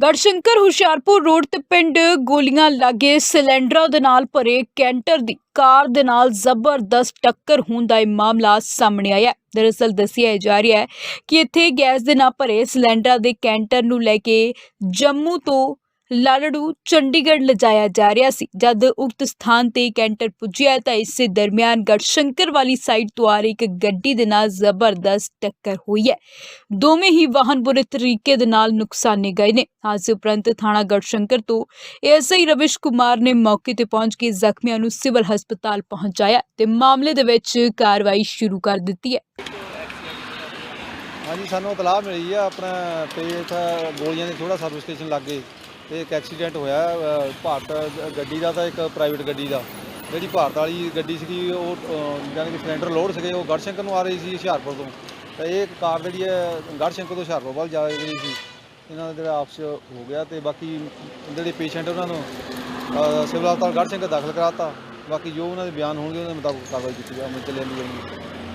Garhshankar Hoshiarpur road ਤੇ ਪਿੰਡ ਗੋਲੀਆਂ ਲਾਗੇ ਸਿਲੰਡਰਾਂ ਦੇ ਨਾਲ ਭਰੇ ਕੈਂਟਰ ਦੀ ਕਾਰ ਦੇ ਨਾਲ ਜ਼ਬਰਦਸਤ ਟੱਕਰ ਹੋਣ ਦਾ ਇਹ ਮਾਮਲਾ ਸਾਹਮਣੇ ਆਇਆ ਦਰਅਸਲ ਦੱਸਿਆ ਜਾ ਰਿਹਾ ਹੈ ਕਿ ਇੱਥੇ ਗੈਸ ਦੇ ਨਾਲ ਭਰੇ ਸਿਲੰਡਰਾਂ ਦੇ ਕੈਂਟਰ ਨੂੰ ਲੈ ਕੇ ਜੰਮੂ ਤੋਂ ਲਾਲੜੂ ਚੰਡੀਗੜ੍ਹ ਲਿਜਾਇਆ ਜਾ ਰਿਹਾ ਸੀ। ਜਦ ਉਕਤ ਸਥਾਨ ਤੇ ਕੈਂਟਰ ਪੁੱਜਿਆ ਤਾਂ ਇਸੇ ਦਰਮਿਆਨ ਗੜਸ਼ੰਕਰ ਵਾਲੀ ਸਾਈਡ ਤੋਂ ਆ ਰਹੀ ਇੱਕ ਗੱਡੀ ਦੇ ਨਾਲ ਜ਼ਬਰਦਸਤ ਟੱਕਰ ਹੋਈ ਹੈ। ਦੋਵੇਂ ਹੀ ਵਾਹਨ ਬੁਰੇ ਤਰੀਕੇ ਦੇ ਨਾਲ ਨੁਕਸਾਨੇ ਗਏ ਨੇ। ਹਾਦਸੇ ਉਪਰੰਤ ਥਾਣਾ ਗੜਸ਼ੰਕਰ ਤੋਂ ਐਸਆਈ ਰਵਿਸ਼ ਕੁਮਾਰ ਨੇ ਮੌਕੇ ਤੇ ਪਹੁੰਚ ਕੇ ਜ਼ਖਮੀਆਂ ਨੂੰ ਸਿਵਲ ਹਸਪਤਾਲ ਪਹੁੰਚਾਇਆ ਤੇ ਮਾਮਲੇ ਦੇ ਵਿੱਚ ਕਾਰਵਾਈ ਸ਼ੁਰੂ ਕਰ ਦਿੱਤੀ ਹੈ। ਹਾਂਜੀ, ਸਾਨੂੰ ਇਤਲਾਹ ਮਿਲੀ ਆ, ਆਪਣਾ ਤੇ ਗੋਲੀਆਂ ਦੇ ਥੋੜਾ ਸਰਵਿਸ ਸਟੇਸ਼ਨ ਲੱਗੇ। ਤੇ ਇੱਕ ਐਕਸੀਡੈਂਟ ਹੋਇਆ ਅ, ਭਾਰਤ ਗੱਡੀ ਦਾ ਤਾਂ ਇੱਕ ਪ੍ਰਾਈਵੇਟ ਗੱਡੀ ਦਾ। ਜਿਹੜੀ ਭਾਰਤ ਵਾਲੀ ਗੱਡੀ ਸੀਗੀ ਉਹ ਅ, ਜਾਣੀ ਕਿ ਸਿਲੰਡਰ ਲੋਡ ਸੀਗੇ ਉਹ ਗੜਸ਼ੰਕਰ ਨੂੰ ਆ ਰਹੀ ਸੀ ਹੁਸ਼ਿਆਰਪੁਰ ਤੋਂ। ਤਾਂ ਇਹ ਕਾਰ ਜਿਹੜੀ ਹੈ ਗੜਸ਼ੰਕਰ ਤੋਂ ਹੁਸ਼ਿਆਰਪੁਰ ਵੱਲ ਜਾ ਰਹੀ ਸੀ। ਇਹਨਾਂ ਦਾ ਜਿਹੜਾ ਆਪਸ 'ਚ ਹੋ ਗਿਆ ਤੇ ਬਾਕੀ ਜਿਹੜੇ ਪੇਸ਼ੈਂਟ ਉਹਨਾਂ ਨੂੰ ਅ, ਸਿਵਲ ਹਸਪਤਾਲ ਗੜਸ਼ੰਕਰ ਦਾਖਲ ਕਰਾਤਾ। ਬਾਕੀ ਜੋ ਉਹਨਾਂ ਦੇ ਬਿਆਨ ਹੋਣਗੇ ਉਹਨਾਂ ਦੇ ਮੁਤਾਬਕ ਕਾਰਵਾਈ ਕੀਤੀ ਜਾਵੇਗੀ ਚੱਲੇ ਜਾਂਦੀ ਜਾਊਗੀ